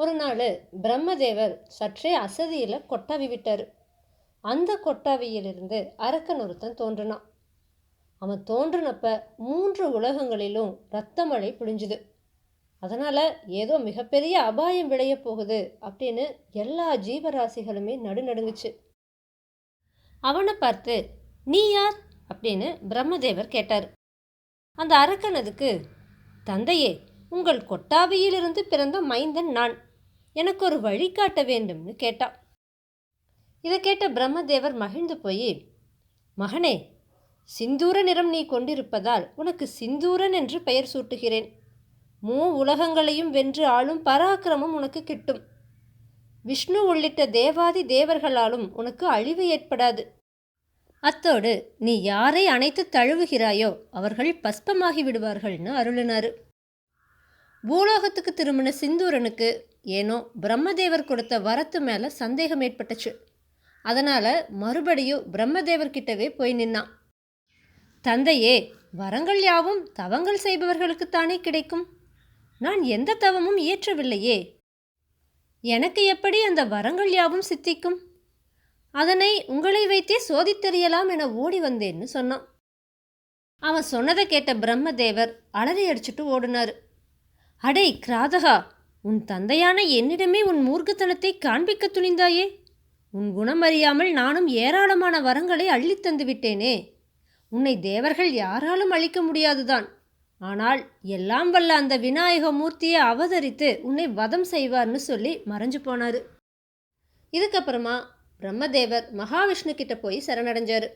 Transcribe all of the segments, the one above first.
ஒரு நாள் பிரம்மதேவர் சற்றே அசதியில் கொட்டாவி விட்டார் அந்த கொட்டாவியிலிருந்து அரக்கன் ஒருத்தன் தோன்றினான். அவன் தோன்றினப்ப மூன்று உலகங்களிலும் ரத்த மழை அதனால் ஏதோ மிகப்பெரிய அபாயம் விளைய போகுது அப்படின்னு எல்லா ஜீவராசிகளுமே நடுநடுங்குச்சு. அவனை பார்த்து நீ யார்? அப்படின்னு பிரம்மதேவர் கேட்டார். அந்த அரக்கன் அதுக்கு தந்தையே உங்கள் கொட்டாவியிலிருந்து பிறந்த மைந்தன் நான். எனக்கு ஒரு வழிகாட்ட வேண்டும்னு கேட்டான் இதை கேட்ட பிரம்மதேவர் மகிழ்ந்து போய் மகனே சிந்தூர நிறம் நீ கொண்டிருப்பதால் உனக்கு சிந்தூரன் என்று பெயர் சூட்டுகிறேன். மூ உலகங்களையும் வென்று ஆளும் பராக்கிரமம் உனக்கு கிட்டும். விஷ்ணு உள்ளிட்ட தேவாதி தேவர்களாலும் உனக்கு அழிவு ஏற்படாது. அத்தோடு நீ யாரை அணைத்து தழுவுகிறாயோ அவர்கள் பஸ்பமாகி விடுவார்கள்னு அருளினாரு. பூலோகத்துக்கு திரும்பின சிந்தூரனுக்கு ஏனோ பிரம்மதேவர் கொடுத்த வரத்து மேலே சந்தேகம் ஏற்பட்டுச்சு. அதனால் மறுபடியும் பிரம்மதேவர்கிட்டவே போய் நின்னான். தந்தையே வரங்கள் யாவும் தவங்கள் செய்பவர்களுக்குத்தானே கிடைக்கும்? நான் எந்த தவமும் இயற்றவில்லையே. எனக்கு எப்படி அந்த வரங்கள் யாவும் சித்திக்கும்? அதனை உங்களை வைத்தே சோதித்தறியலாம் என ஓடி வந்தேன்னு சொன்னான். அவன் சொன்னதை கேட்ட பிரம்மதேவர் அலறி அடிச்சுட்டு ஓடினார். அடே கிராதகா உன் தந்தையான என்னிடமே உன் மூர்க்கத்தனத்தை காண்பிக்க துணிந்தாயே? உன் குணம் அறியாமல் நானும் ஏராளமான வரங்களை அள்ளித் தந்துவிட்டேனே உன்னை தேவர்கள் யாராலும் அழிக்க முடியாதுதான். ஆனால் எல்லாம் வல்ல அந்த விநாயக மூர்த்தியை அவதரித்து உன்னை வதம் செய்வார்னு சொல்லி மறைஞ்சு போனார். இதுக்கப்புறமா பிரம்மதேவர் மகாவிஷ்ணு கிட்ட போய் சரணடைஞ்சார்.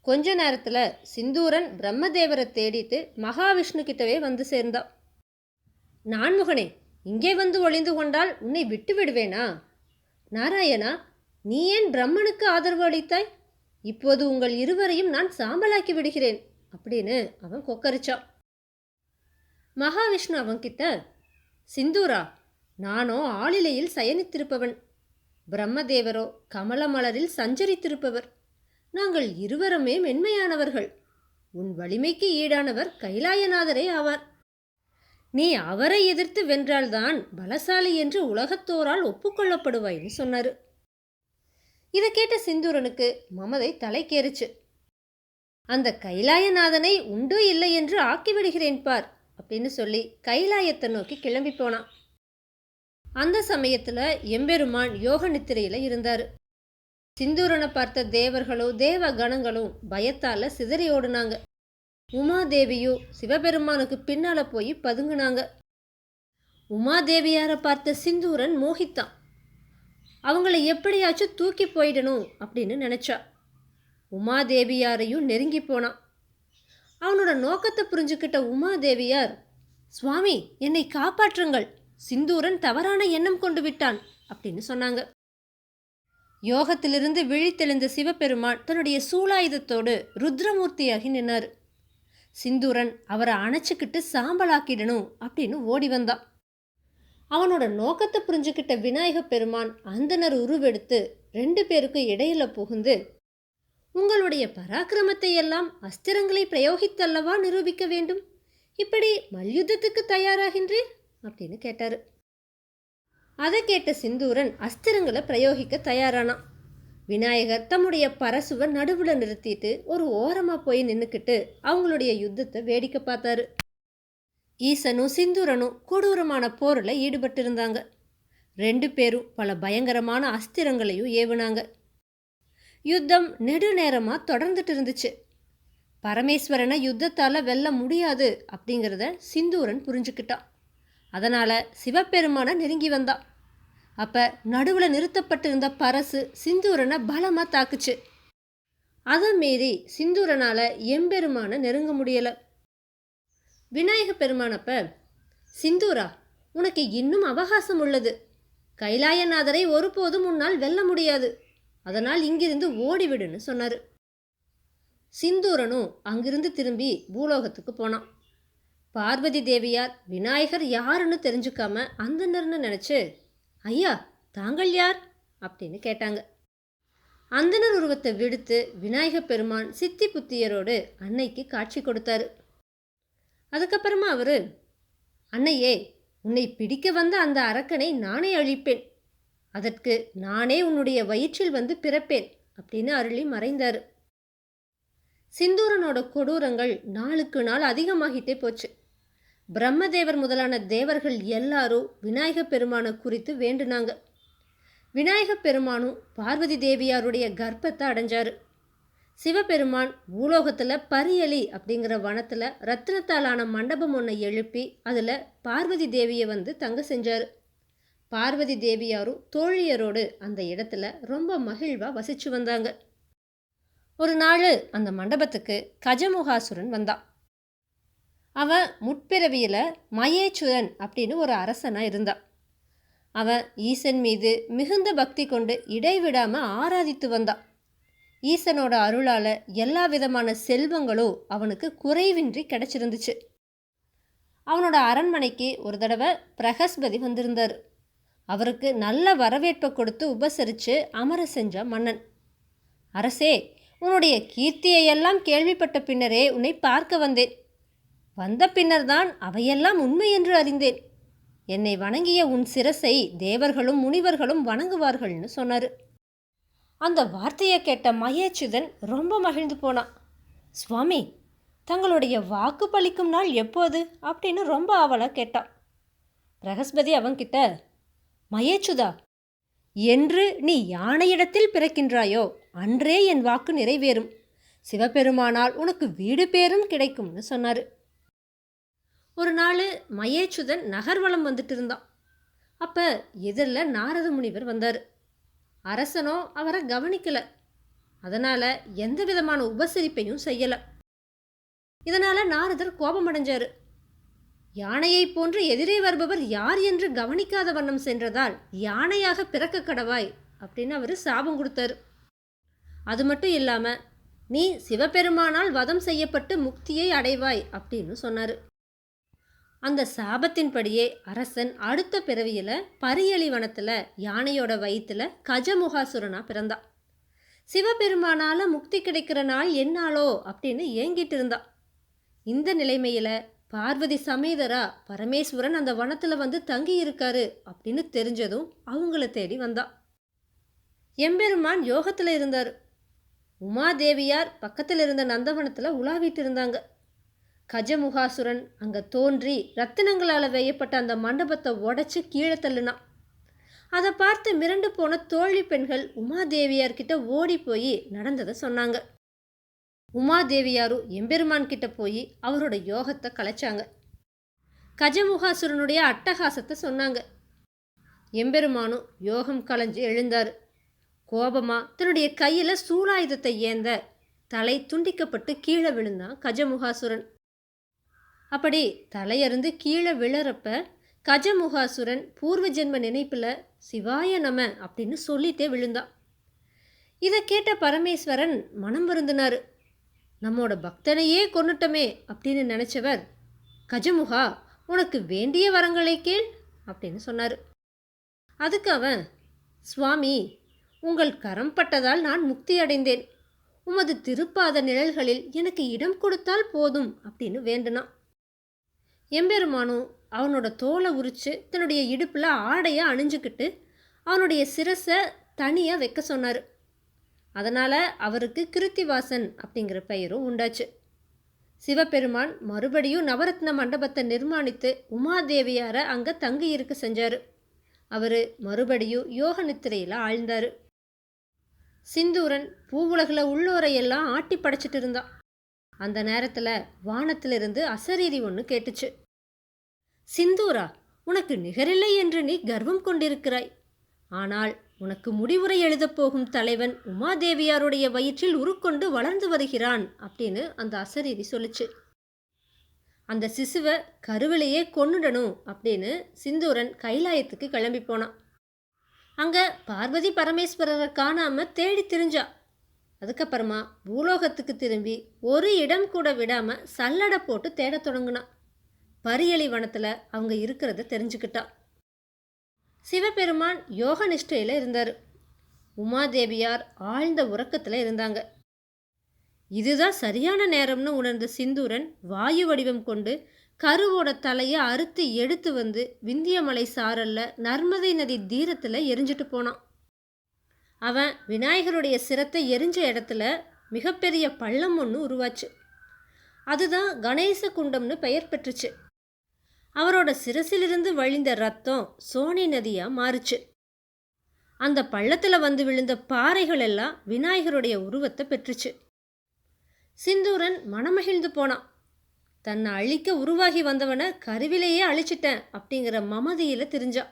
கொஞ்ச நேரத்தில் சிந்தூரன் பிரம்மதேவரை தேடிட்டு மகாவிஷ்ணு கிட்டவே வந்து சேர்ந்தான். நான்முகனே இங்கே வந்து ஒளிந்து கொண்டால் உன்னை விட்டு விடுவேனா? நாராயணா நீ ஏன் பிரம்மனுக்கு ஆதரவு அளித்தாய்? இப்போது உங்கள் இருவரையும் நான் சாம்பலாக்கி விடுகிறேன் அப்படின்னு அவன் கொக்கரிச்சான் மகாவிஷ்ணு அவன்கிட்ட சிந்தூரா நானோ ஆளிலையில் சயனித்திருப்பவன். பிரம்மதேவரோ கமலமலரில் சஞ்சரித்திருப்பவர். நாங்கள் இருவருமே மென்மையானவர்கள். உன் வலிமைக்கு ஈடானவர் கைலாயநாதரே ஆவார். நீ அவரை எதிர்த்து வென்றால்தான் பலசாலி என்று உலகத்தோரால் ஒப்புக்கொள்ளப்படுவாய்ன்னு சொன்னார். இதை கேட்ட சிந்தூரனுக்கு மமதை தலைக்கேறுச்சு. அந்த கைலாயநாதனை உண்டு இல்லை என்று ஆக்கிவிடுகிறேன் பார் அப்படின்னு சொல்லி கைலாயத்தை நோக்கி கிளம்பி போனான். அந்த சமயத்தில் எம்பெருமான் யோக நித்திரையில் இருந்தார். சிந்தூரனை பார்த்த தேவர்களும் தேவ கணங்களும் பயத்தால் சிதறி ஓடுனாங்க. உமாதேவியோ சிவபெருமானுக்கு பின்னால போய் பதுங்குனாங்க. உமாதேவியாரை பார்த்த சிந்தூரன் மோகித்தான். அவங்கள எப்படியாச்சும் தூக்கி போயிடணும் அப்படின்னு நினச்சா. உமாதேவியாரையும் நெருங்கி போனான் அவனோட நோக்கத்தை புரிஞ்சுக்கிட்ட உமாதேவியார் சுவாமி என்னை காப்பாற்றுங்கள். சிந்தூரன் தவறான எண்ணம் கொண்டு விட்டான் அப்படின்னு சொன்னாங்க. யோகத்திலிருந்து விழித்தெழுந்த சிவபெருமான் தன்னுடைய சூலாயுதத்தோடு ருத்ரமூர்த்தியாகி நின்னார். சிந்துரன் அவரை அணைச்சிக்கிட்டு சாம்பலாக்கிடணும் அப்படின்னு ஓடி வந்தான். அவனோட நோக்கத்தை புரிஞ்சுக்கிட்ட விநாயக பெருமான் அந்தனர் உருவெடுத்து ரெண்டு பேருக்கும் இடையில புகுந்து உங்களுடைய பராக்கிரமத்தை எல்லாம் அஸ்திரங்களை பிரயோகித்தல்லவா நிரூபிக்க வேண்டும்? இப்படி மல்யுத்தத்துக்கு தயாராகின்றீர்? அப்படின்னு கேட்டாரு. அதை கேட்ட சிந்தூரன் அஸ்திரங்களை பிரயோகிக்க தயாரானான். விநாயகர் தம்முடைய பரசுவை நடுவில் நிறுத்திட்டு ஒரு ஓரமாக போய் நின்றுக்கிட்டு அவங்களுடைய யுத்தத்தை வேடிக்கை பார்த்தாரு. ஈசனும் சிந்தூரனும் கொடூரமான போரில் ஈடுபட்டிருந்தாங்க. ரெண்டு பேரும் பல பயங்கரமான அஸ்திரங்களையும் ஏவுனாங்க. யுத்தம் நெடுநேரமாக தொடர்ந்துட்டு இருந்துச்சு. பரமேஸ்வரனை யுத்தத்தால் வெல்ல முடியாது அப்படிங்கிறத சிந்தூரன் புரிஞ்சுக்கிட்டான். அதனால் சிவபெருமானை நெருங்கி வந்தான். அப்போ நடுவில் நிறுத்தப்பட்டிருந்த பரசு சிந்தூரனை பலமாக தாக்குச்சு. அதை மீறி சிந்தூரனால் எம்பெருமானை நெருங்க முடியலை. விநாயக பெருமானப்ப சிந்தூரா உனக்கு இன்னும் அவகாசம் உள்ளது. கைலாயநாதரை ஒருபோதும் உன்னால் வெல்ல முடியாது. அதனால் இங்கிருந்து ஓடிவிடுன்னு சொன்னார். சிந்தூரனும் அங்கிருந்து திரும்பி பூலோகத்துக்கு போனான். பார்வதி தேவியார் விநாயகர் யாருன்னு தெரிஞ்சுக்காம அந்தனர்னு நினச்சி ஐயா தாங்கள் யார்? அப்படின்னு கேட்டாங்க. அந்தனர் உருவத்தை விடுத்து விநாயக பெருமான் சித்தி புத்தியரோடு அன்னைக்கு காட்சி கொடுத்தாரு. அதுக்கப்புறமா அவர் அன்னையே உன்னை பிடிக்க வந்த அந்த அரக்கனை நானே அழிப்பேன். அதற்கு நானே உன்னுடைய வயிற்றில் வந்து பிறப்பேன் அப்படின்னு அருளி மறைந்தார். சிந்தூரனோட கொடூரங்கள் நாளுக்கு நாள் அதிகமாகிட்டே போச்சு. பிரம்மதேவர் முதலான தேவர்கள் எல்லாரும் விநாயக பெருமானை குறித்து வேண்டுனாங்க. விநாயக பெருமானும் பார்வதி தேவியாருடைய கர்ப்பத்தை அடைஞ்சார். சிவபெருமான் பூலோகத்தில் பரியலி அப்படிங்கிற வனத்தில் ரத்தினத்தாலான மண்டபம் ஒன்றை எழுப்பி அதில் பார்வதி தேவியை வந்து தங்க செஞ்சார். பார்வதி தேவியாரும் தோழியரோடு அந்த இடத்துல ரொம்ப மகிழ்வாக வசித்து வந்தாங்க. ஒரு நாள் அந்த மண்டபத்துக்கு கஜமுகாசுரன் வந்தான். அவன் முற்பிறவியில் மயேச்சுரன் அப்படின்னு ஒரு அரசனாக இருந்தான். அவன் ஈசன் மீது மிகுந்த பக்தி கொண்டு இடைவிடாமல் ஆராதித்து வந்தான். ஈசனோட அருளால் எல்லா விதமான செல்வங்களும் அவனுக்கு குறைவின்றி கிடச்சிருந்துச்சு. அவனோட அரண்மனைக்கு ஒரு தடவை பிரகஸ்பதி வந்திருந்தார். அவருக்கு நல்ல வரவேற்பை கொடுத்து உபசரித்து அமர செஞ்ச மன்னன். அரசே உன்னுடைய கீர்த்தியையெல்லாம் கேள்விப்பட்ட பின்னரே உன்னை பார்க்க வந்தேன். வந்த பின்னர்தான் அவையெல்லாம் உண்மை என்று அறிந்தேன். என்னை வணங்கிய உன் சிரசை தேவர்களும் முனிவர்களும் வணங்குவார்கள்னு சொன்னார். அந்த வார்த்தையை கேட்ட மகேச்சுதன் ரொம்ப மகிழ்ந்து போனான். சுவாமி தங்களுடைய வாக்கு பலிக்கும் நாள் எப்போது? அப்படின்னு ரொம்ப ஆவலாக கேட்டான். பிரகஸ்பதி அவன்கிட்ட மயேச்சுதா என்று நீ யானையிடத்தில் பிறக்கின்றாயோ அன்றே என் வாக்கு நிறைவேறும். சிவபெருமானால் உனக்கு வீடு பேரும் கிடைக்கும்னு சொன்னார். ஒரு நாள் மயேச்சுதன் நகர்வலம் வந்துட்டு இருந்தான் அப்போ எதிரில் நாரத முனிவர் வந்தார். அரசனோ அவரை கவனிக்கலை. அதனால் எந்த விதமான உபசரிப்பையும் செய்யலை. இதனால் நாரதர் கோபமடைஞ்சார். யானையைப் போன்று எதிரே வருபவர் யார் என்று கவனிக்காத வண்ணம் சென்றதால் யானையாக பிறக்க கடவாய் அப்படின்னு அவர் சாபம் கொடுத்தாரு. அது மட்டும் இல்லாமல் நீ சிவபெருமானால் வதம் செய்யப்பட்டு முக்தியை அடைவாய் அப்படின்னு சொன்னார். அந்த சாபத்தின்படியே அரசன் அடுத்த பிறவியில் பரியலி வனத்தில் யானையோட வயிற்றுல கஜமுகாசுரனா பிறந்தான் சிவபெருமானால் முக்தி கிடைக்கிற நாள் என்னாலோ அப்படின்னு ஏங்கிட்டு இருந்தான் இந்த நிலைமையில் பார்வதி சமேதரா பரமேஸ்வரன் அந்த வனத்தில் வந்து தங்கி இருக்காரு அப்படின்னு தெரிஞ்சதும் அவங்கள தேடி வந்தான் எம்பெருமான் யோகத்தில் இருந்தார். உமாதேவியார் பக்கத்தில் இருந்த நந்தவனத்தில் உலாவிட்டு இருந்தாங்க கஜமுகாசுரன் அங்கே தோன்றி ரத்தினங்களால் வெய்யப்பட்ட அந்த மண்டபத்தை உடச்சி கீழே தள்ளுனான். அதை பார்த்து மிரண்டு போன தோழி பெண்கள் உமாதேவியார்கிட்ட ஓடி போய் நடந்ததை சொன்னாங்க. உமாதேவியாரும் எம்பெருமான் கிட்ட போய் அவரோட யோகத்தை கலைச்சாங்க. கஜமுகாசுரனுடைய அட்டகாசத்தை சொன்னாங்க. எம்பெருமானும் யோகம் கலைஞ்சு எழுந்தார். கோபமா தன்னுடைய கையில் சூலாயுதத்தை ஏந்த தலை துண்டிக்கப்பட்டு கீழே விழுந்தான் கஜமுகாசுரன். அப்படி தலையருந்து கீழே விழறப்ப கஜமுகாசுரன் பூர்வ ஜென்ம நினைப்பில் சிவாய நம அப்படின்னு சொல்லிட்டே விழுந்தான் இதை கேட்ட பரமேஸ்வரன் மனம் வருந்தினார். நம்மோட பக்தனையே கொண்டுட்டமே அப்படின்னு நினச்சவர் கஜமுகா உனக்கு வேண்டிய வரங்களை கேள் அப்படின்னு சொன்னார். அதுக்கு அவன் சுவாமி உங்கள் கரம் பட்டதால் நான் முக்தி அடைந்தேன். உமது திருப்பாத நிழல்களில் எனக்கு இடம் கொடுத்தால் போதும் அப்படின்னு வேண்டுனான் எம்பெருமானும் அவனோட தோலை உரித்து தன்னுடைய இடுப்பில் ஆடையை அணிஞ்சுக்கிட்டு அவனுடைய சிரசை தனியாக வைக்க சொன்னார். அதனால் அவருக்கு கிருத்திவாசன் அப்படிங்கிற பெயரும் உண்டாச்சு. சிவபெருமான் மறுபடியும் நவரத்ன மண்டபத்தை நிர்மாணித்து உமாதேவியாரை அங்கே தங்கி இருக்க செஞ்சார். அவர் மறுபடியும் யோக நித்திரையில் ஆழ்ந்தார். சிந்தூரன் பூவுலகில் உள்ளோரையெல்லாம் ஆட்டி படைச்சிட்டு இருந்தான். அந்த நேரத்தில் வானத்திலிருந்து அசரீரி ஒன்று கேட்டுச்சு. சிந்தூரா உனக்கு நிகரில்லை என்று நீ கர்வம் கொண்டிருக்கிறாய். ஆனால் உனக்கு முடிவுரை எழுதப் போகும் தலைவன் உமாதேவியாருடைய வயிற்றில் உருக்கொண்டு வளர்ந்து வருகிறான் அப்படின்னு அந்த அசரீரி சொல்லுச்சு. அந்த சிசுவை கருவிலையே கொன்னுடணும் அப்படின்னு சிந்தூரன் கைலாயத்துக்கு கிளம்பி போனான். அங்கே பார்வதி பரமேஸ்வரரை காணாம தேடி திரிஞ்சா. அதுக்கப்புறமா பூலோகத்துக்கு திரும்பி ஒரு இடம் கூட விடாம சல்லடை போட்டு தேடத் தொடங்கினான் பரியலி வனத்தில் அவங்க இருக்கிறத தெரிஞ்சுக்கிட்டா. சிவபெருமான் யோக நிஷ்டையில் இருந்தார். உமாதேவியார் ஆழ்ந்த உறக்கத்தில் இருந்தாங்க. இதுதான் சரியான நேரம்னு உணர்ந்த சிந்தூரன் வாயு வடிவம் கொண்டு கருவோட தலையை அறுத்து எடுத்து வந்து விந்தியமலை சாரல்ல நர்மதை நதி தீரத்தில் எரிஞ்சிட்டு போனான். அவன் விநாயகருடைய சிரத்தை எரிஞ்ச இடத்துல மிகப்பெரிய பள்ளம் ஒன்று உருவாச்சு. அதுதான் கணேச குண்டம்னு பெயர் பெற்றுச்சு. அவரோட சிரசிலிருந்து வழிந்த ரத்தம் சோனி நதியாக மாறுச்சு. அந்த பள்ளத்தில் வந்து விழுந்த பாறைகள் எல்லாம் விநாயகருடைய உருவத்தை பெற்றுச்சு. சிந்தூரன் மனமகிழ்ந்து போனான். தன்னை அழிக்க உருவாகி வந்தவனை கருவிலேயே அழிச்சிட்டேன் அப்படிங்கிற மமதியில் தெரிஞ்சான்.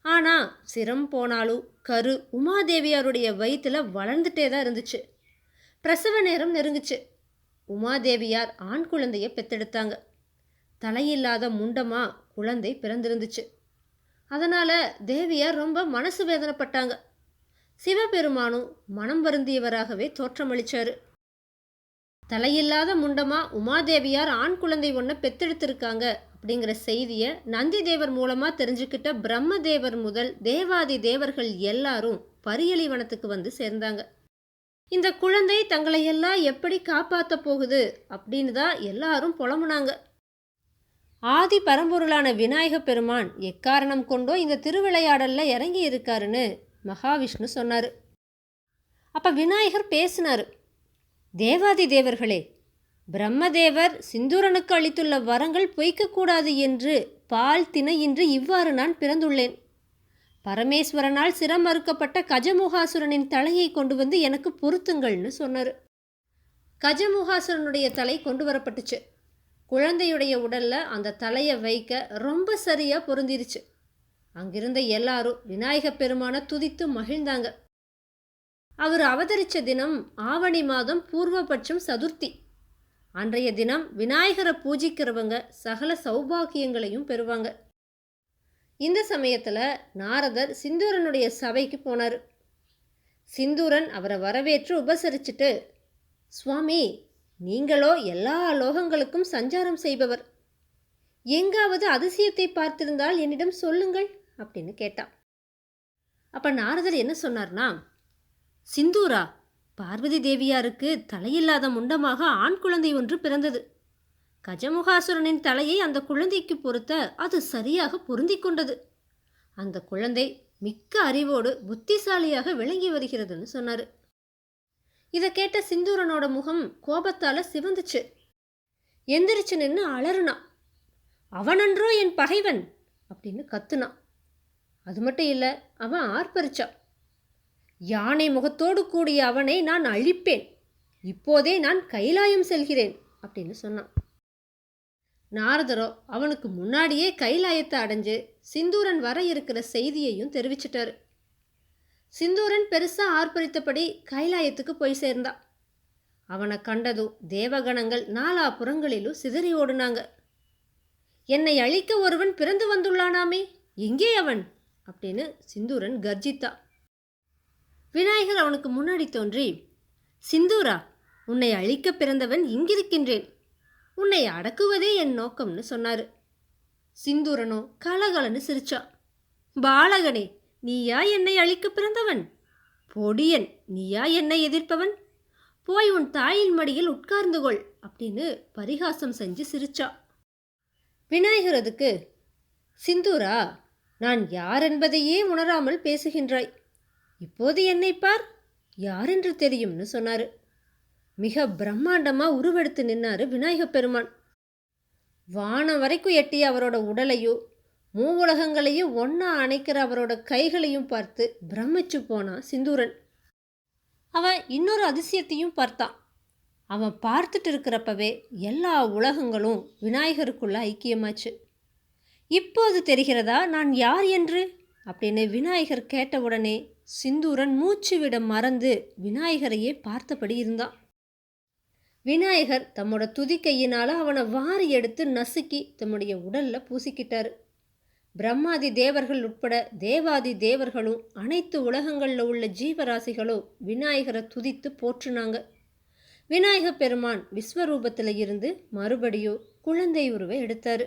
ஆனால் சிரம் போனாலும் கரு உமாதேவியாருடைய வயிற்றில் வளர்ந்துட்டே தான் இருந்துச்சு. பிரசவ நேரம் நெருங்குச்சு. உமாதேவியார் ஆண் குழந்தைய பெத்தெடுத்தாங்க. தலையில்லாத முண்டமா குழந்தை பிறந்திருந்துச்சு. அதனால் தேவியார் ரொம்ப மனசு வேதனைப்பட்டாங்க. சிவபெருமானும் மனம் வருந்தியவராகவே தோற்றமளிச்சாரு. தலையில்லாத முண்டமா உமாதேவியார் ஆண் குழந்தை ஒன்றை பெத்தெடுத்திருக்காங்க அப்படிங்கிற செய்தியை நந்தி தேவர் மூலமாக தெரிஞ்சுக்கிட்ட பிரம்மதேவர் முதல் தேவாதி தேவர்கள் எல்லாரும் பரியலிவனத்துக்கு வந்து சேர்ந்தாங்க. இந்த குழந்தை தங்களை எல்லாம் எப்படி காப்பாற்ற போகுது அப்படின்னு தான் எல்லாரும் புலம்புனாங்க. ஆதி பரம்பொருளான விநாயக பெருமான் எக்காரணம் கொண்டோ இந்த திருவிளையாடல்ல இறங்கி இருக்காருன்னு மகாவிஷ்ணு சொன்னார். அப்போ விநாயகர் பேசினார் தேவாதி தேவர்களே பிரம்மதேவர் சிந்தூரனுக்கு அளித்துள்ள வரங்கள் பொய்க்கக்கூடாது என்று பால் திணையின்றி இவ்வாறு நான் பிறந்துள்ளேன். பரமேஸ்வரனால் சிரம் மறுக்கப்பட்ட கஜமுகாசுரனின் தலையை கொண்டு வந்து எனக்கு பொருத்துங்கள்னு சொன்னார். கஜமுகாசுரனுடைய தலை கொண்டு வரப்பட்டுச்சு. குழந்தையுடைய உடல்ல அந்த தலையை வைக்க ரொம்ப சரியா பொருந்திருச்சு. அங்கிருந்த எல்லாரும் விநாயக பெருமான துதித்து மகிழ்ந்தாங்க. அவர் அவதரித்த தினம் ஆவணி மாதம் பூர்வபட்சம் சதுர்த்தி. அன்றைய தினம் விநாயகரை பூஜிக்கிறவங்க சகல சௌபாகியங்களையும் பெறுவாங்க. இந்த சமயத்தில் நாரதர் சிந்தூரனுடைய சபைக்கு போனார். சிந்தூரன் அவரை வரவேற்று உபசரிச்சுட்டு சுவாமி நீங்களோ எல்லா லோகங்களுக்கும் சஞ்சாரம் செய்பவர். எங்காவது அதிசயத்தை பார்த்திருந்தால் என்னிடம் சொல்லுங்கள் அப்படின்னு கேட்டான். அப்ப நாரதர் என்ன சொன்னார்னா சிந்தூரா பார்வதி தேவியாருக்கு தலையில்லாத முண்டமாக ஆண் குழந்தை ஒன்று பிறந்தது. கஜமுகாசுரனின் தலையை அந்த குழந்தைக்கு பொறுத்த அது சரியாக பொருந்தி கொண்டது. அந்த குழந்தை மிக்க அறிவோடு புத்திசாலியாக விளங்கி வருகிறதுன்னு சொன்னார். இதை கேட்ட சிந்தூரனோட முகம் கோபத்தால சிவந்துச்சு. எந்திரிச்சு நின்று அலறுனான் அவனன்றோ என் பகைவன்? அப்படின்னு கத்துனான் அது மட்டும் இல்லை அவன் ஆர்ப்பரிச்சான் யானை முகத்தோடு கூடிய அவனை நான் அழிப்பேன். இப்போதே நான் கைலாயம் செல்கிறேன் அப்படின்னு சொன்னான் நாரதரோ அவனுக்கு முன்னாடியே கைலாயத்தை அடைஞ்சு சிந்தூரன் வர இருக்கிற செய்தியையும் தெரிவிச்சிட்டாரு. சிந்தூரன் பெருசா ஆர்ப்பரித்தபடி கைலாயத்துக்கு போய் சேர்ந்தான் அவனை கண்டதும் தேவகணங்கள் நாலா புறங்களிலும் சிதறி ஓடுனாங்க. என்னை அழிக்க ஒருவன் பிறந்து வந்துள்ளானாமே எங்கே அவன்? அப்படின்னு சிந்தூரன் கர்ஜித்தா. விநாயகர் அவனுக்கு முன்னாடி தோன்றி சிந்தூரா உன்னை அழிக்க பிறந்தவன் இங்கிருக்கின்றேன். உன்னை அடக்குவதே என் நோக்கம்னு சொன்னார். சிந்தூரனோ கலகலன்னு சிரிச்சான் பாலகனே நீயா என்னை அழிக்க பிறந்தவன்? பொடியன் நீயா என்னை எதிர்ப்பவன்? போய் உன் தாயின் மடியில் உட்கார்ந்து கொள் அப்படின்னு பரிகாசம் செஞ்சு சிரிச்சா. விநாயகர் அதுக்கு சிந்தூரா நான் யார் என்பதையே உணராமல் பேசுகின்றாய். இப்போது என்னை பார் யாரென்று தெரியும்னு சொன்னார். மிக பிரம்மாண்டமாக உருவெடுத்து நின்னாரு விநாயகப் பெருமான். வானம் வரைக்கும் எட்டிய அவரோட உடலையோ மூவுலகங்களையும் ஒன்றா அணைக்கிற அவரோட கைகளையும் பார்த்து பிரமிச்சு போனான் சிந்தூரன். அவன் இன்னொரு அதிசயத்தையும் பார்த்தான். அவன் பார்த்துட்டு இருக்கிறப்பவே எல்லா உலகங்களும் விநாயகருக்குள்ள ஐக்கியமாச்சு. இப்போது தெரிகிறதா? நான் யார் என்று? அப்படின்னு விநாயகர் கேட்டவுடனே சிந்தூரன் மூச்சு விட மறந்து விநாயகரையே பார்த்தபடி இருந்தான். விநாயகர் தம்மோட துதிக்கையினால் அவனை வாரி எடுத்து நசுக்கி தம்முடைய உடலில் பூசிக்கிட்டாரு. பிரம்மாதி தேவர்கள் உட்பட தேவாதி தேவர்களும் அனைத்து உலகங்களில் உள்ள ஜீவராசிகளும் விநாயகரை துதித்து போற்றுனாங்க. விநாயக பெருமான் விஸ்வரூபத்தில் இருந்து மறுபடியும் குழந்தை உருவை எடுத்தார்.